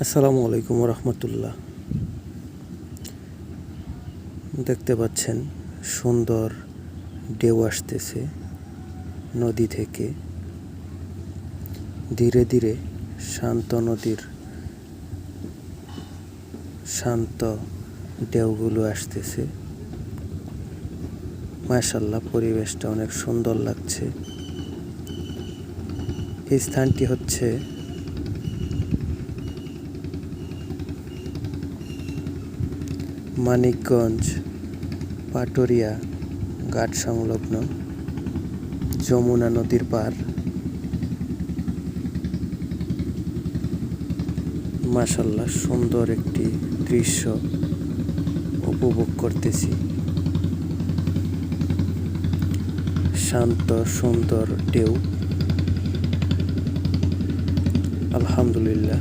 আসসালামু আলাইকুম রহমতুল্লাহ দেখতে পাচ্ছেন, সুন্দর ঢেউ আসতেছে নদী থেকে। ধীরে ধীরে শান্ত নদীর শান্ত ঢেউগুলো আসতেছে। মাশাল্লাহ পরিবেশটা অনেক সুন্দর লাগছে। এই স্থানটি হচ্ছে মানিকগঞ্জ, পাটুরিয়া, ঘাট সংলগ্ন যমুনা নদীর পার মাশাল্লাহ সুন্দর একটি দৃশ্য উপভোগ করতেছি। শান্ত, সুন্দর ঢেউ। আলহামদুলিল্লাহ।